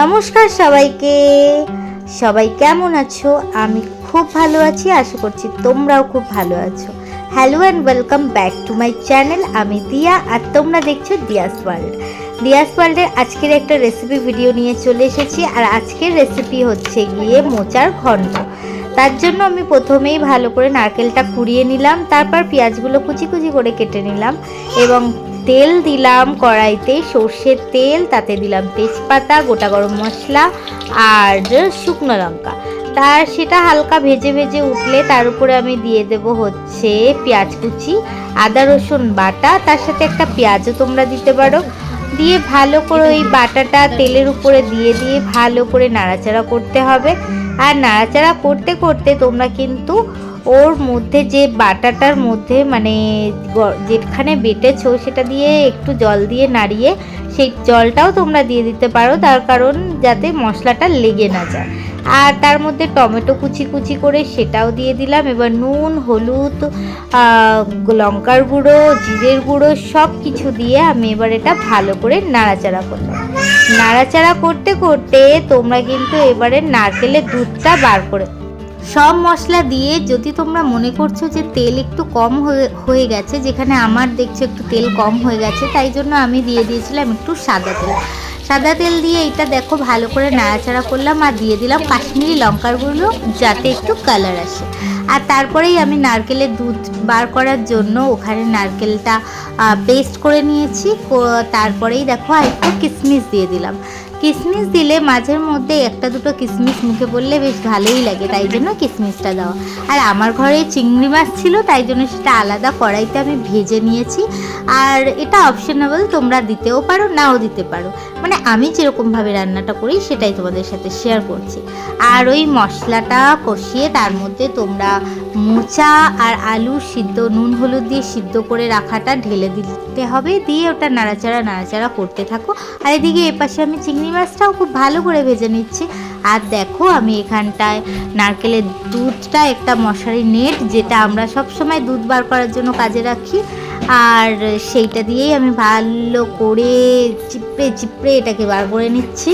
নমস্কার সবাইকে। সবাই কেমন আছো? আমি খুব ভালো আছি, আশা করছি তোমরাও খুব ভালো আছো। Hello and welcome back to my channel আমি দিয়া আর তোমরা দেখছ দিয়াস ওয়ার্ল্ড দিয়াস ওয়ার্ল্ডের আজকের একটা রেসিপি ভিডিও নিয়ে চলে এসেছি আর আজকের রেসিপি হচ্ছে গিয়ে মোচার ঘন্ট। তার জন্য আমি প্রথমেই ভালো করে নারকেলটা কুড়িয়ে নিলাম, তারপর পেঁয়াজগুলো কুচি কুচি করে কেটে নিলাম এবং তেল দিলাম কড়াইতে সর্ষের তেল, তাতে দিলাম তেজপাতা, গোটা গরম মশলা আর শুকনো লঙ্কা। তার সেটা হালকা ভেজে ভেজে উঠলে তার উপরে আমি দিয়ে দেব হচ্ছে পেঁয়াজ কুচি, আদা রসুন বাটা, তার সাথে একটা পেঁয়াজও তোমরা দিতে পারো। দিয়ে ভালো করে ওই বাটাটা তেলের উপরে দিয়ে দিয়ে ভালো করে নাড়াচাড়া করতে হবে। আর নাড়াচাড়া করতে করতে তোমরা কিন্তু ওর মধ্যে যে বাটাটার মধ্যে মানে যেখানে বেটেছো সেটা দিয়ে একটু জল দিয়ে নাড়িয়ে সেই জলটাও তোমরা দিয়ে দিতে পারো। তার কারণ যাতে মশলাটা লেগে না যায়। আর তার মধ্যে টমেটো কুচি কুচি করে সেটাও দিয়ে দিলাম। এবার নুন, হলুদ লঙ্কার গুঁড়ো, জিরের গুঁড়ো সব কিছু দিয়ে আমি এবার এটা ভালো করে নাড়াচাড়া করলাম নাড়াচাড়া করতে করতে তোমরা কিন্তু এবারে নারকেলের দুধটা বার করে সব মশলা দিয়ে যদি তোমরা মনে করছ যে তেল একটু কম হয়ে গেছে, যেখানে আমার দেখছ একটু তেল কম হয়ে গেছে, তাই জন্য আমি দিয়ে দিয়েছিলাম একটু সাদা তেল। সাদা তেল দিয়ে এটা দেখো ভালো করে নাড়াচাড়া করলাম আর দিয়ে দিলাম কাশ্মীরি লঙ্কার গুঁড়ো, যাতে একটু কালার আসে। আর তারপরেই আমি নারকেলের দুধ বার করার জন্য ওখানে নারকেলটা পেস্ট করে নিয়েছি তারপরেই দেখো আর একটু কিশমিশ দিয়ে দিলাম। কিশমিশ দিলে মাঝের মধ্যে একটা দুটো কিশমিশ মুখে পড়লে বেশ ভালোই লাগে, তাই জন্য কিশমিশটা দেওয়া। আর আমার ঘরে চিংড়ি মাছ ছিল, তাই জন্য সেটা আলাদা কড়াইতে আমি ভেজে নিয়েছি। আর এটা অপশনেবল তোমরা দিতেও পারো, নাও দিতে পারো। মানে আমি যেরকমভাবে রান্নাটা করি, সেটাই তোমাদের সাথে শেয়ার করছি। আর ওই মশলাটা কষিয়ে তার মধ্যে তোমরা মোচা আর আলু সিদ্ধ, নুন, হলুদ দিয়ে সিদ্ধ করে রাখাটা ঢেলে দিতে হবে, দিয়ে ওটা নাড়াচাড়া নাড়াচাড়া করতে থাকো। আর এদিকে এপাশে আমি চিংড়ি মাছটাও খুব ভালো করে ভেজে নিচ্ছি। আর দেখো আমি এখানটায় নারকেলের দুধটা, একটা মশারি নেট, যেটা আমরা সব সময় দুধ বার করার জন্য কাজে রাখি। আর সেইটা দিয়েই আমি ভালো করে চিপড়ে চিপড়ে এটাকে বার করে নিচ্ছি।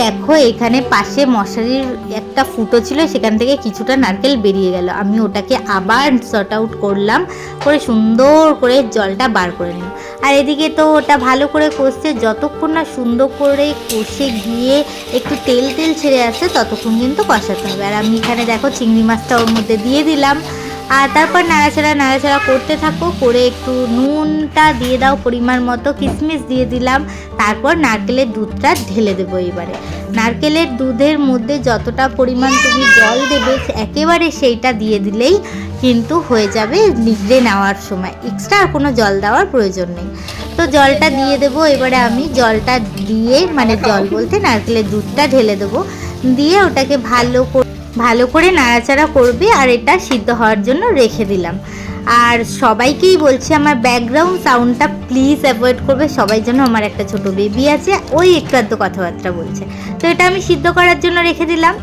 দেখো, এখানে পাশে মশারির একটা ফুটো ছিল, সেখান থেকে কিছুটা নারকেল বেরিয়ে গেল। আমি ওটাকে আবার শর্ট আউট করলাম, করে সুন্দর করে জলটা বার করে নিলাম। আর এদিকে তো ওটা ভালো করে কষছে, যতক্ষণ না সুন্দর করে কষে গিয়ে একটু তেল তেল ছেড়ে আসে ততক্ষণ কিন্তু কষাতে হবে। আর আমি এখানে দেখো, চিংড়ি মাছটা ওর মধ্যে দিয়ে দিলাম। আর তারপর নাড়াচাড়া নাড়াচাড়া করতে থাকো, করে একটু নুনটা দিয়ে দাও পরিমাণ মতো কিশমিশ দিয়ে দিলাম। তারপর নারকেলের দুধটা ঢেলে দেবো এবারে। নারকেলের দুধের মধ্যে যতটা পরিমাণ তুমি জল দেবে, একেবারে সেইটা দিয়ে দিলেই কিন্তু হয়ে যাবে নিগড়ে নেওয়ার সময়। এক্সট্রা আর কোনো জল দেওয়ার প্রয়োজন নেই। তো জলটা দিয়ে দেবো, এবারে আমি জলটা দিয়ে মানে জল বলতে নারকেলের দুধটা ঢেলে দেবো। দিয়ে ওটাকে ভালো করে ভালো করে নাড়াচাড়া করবে আর এটা সিদ্ধ হওয়ার জন্য রেখে দিলাম। আর সবাইকেই বলছি আমার ব্যাকগ্রাউন্ড সাউন্ডটা প্লিজ অ্যাভয়েড করবে। সবাই যেন আমার একটা ছোট বেবি আছে, ওই একটু আধটু কথাবার্তা বলছে। তো এটা আমি সিদ্ধ করার জন্য রেখে দিলাম।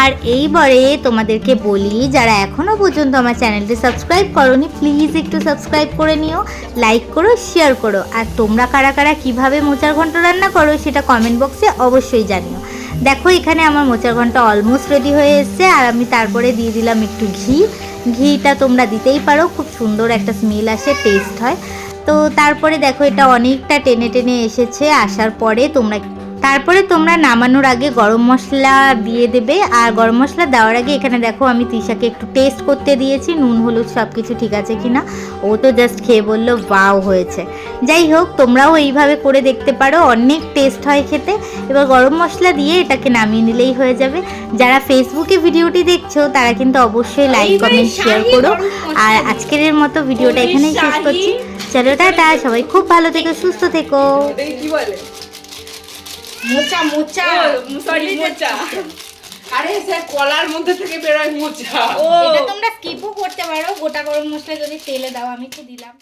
আর এইবারে তোমাদেরকে বলি, যারা এখনও পর্যন্ত আমার চ্যানেলটি সাবস্ক্রাইব করনি প্লিজ একটু সাবস্ক্রাইব করে নিও লাইক করো শেয়ার করো। আর তোমরা কারা কারা কীভাবে মোচার ঘন্ট রান্না করো, সেটা কমেন্ট বক্সে অবশ্যই জানিও। দেখো, এখানে আমার মোচার ঘণ্টা অলমোস্ট রেডি হয়ে এসছে, আর আমি তারপরে দিয়ে দিলাম একটু ঘি। ঘিটা তোমরা দিতেই পারো, খুব সুন্দর একটা স্মেল আসে টেস্ট হয়। তো তারপরে দেখো, এটা অনেকটা টেনে টেনে এসেছে, আসার পরে তোমরা তারপরে তোমরা নামানোর আগে গরম মশলা দিয়ে দেবে আর গরম মশলা দেওয়ার আগে এখানে দেখো আমি তিশাকে একটু টেস্ট করতে দিয়েছি নুন হলুদ সব কিছু ঠিক আছে কি না ও তো জাস্ট খেয়ে বলল বাও হয়েছে। যাই হোক তোমরাও এইভাবে করে দেখতে পারো অনেক টেস্ট হয় খেতে। এবার গরম মশলা দিয়ে এটাকে নামিয়ে নিলেই হয়ে যাবে। যারা ফেসবুকে ভিডিওটি দেখছ তারা কিন্তু অবশ্যই লাইক কমেন্ট শেয়ার করো। আর আজকের মতো ভিডিওটা এখানেই শেষ করছি। চলো টাটা সবাই খুব ভালো থেকো সুস্থ থেকো। কি বলে? মোচা মোচা। সরি মোচা। আরে সে কলার মধ্যে থেকে বেরোয় মোচা। এটা তোমরা স্কিপও করতে পারো। গোটা গরম মশলা যদি তেলে দাও আমি তো দিলাম।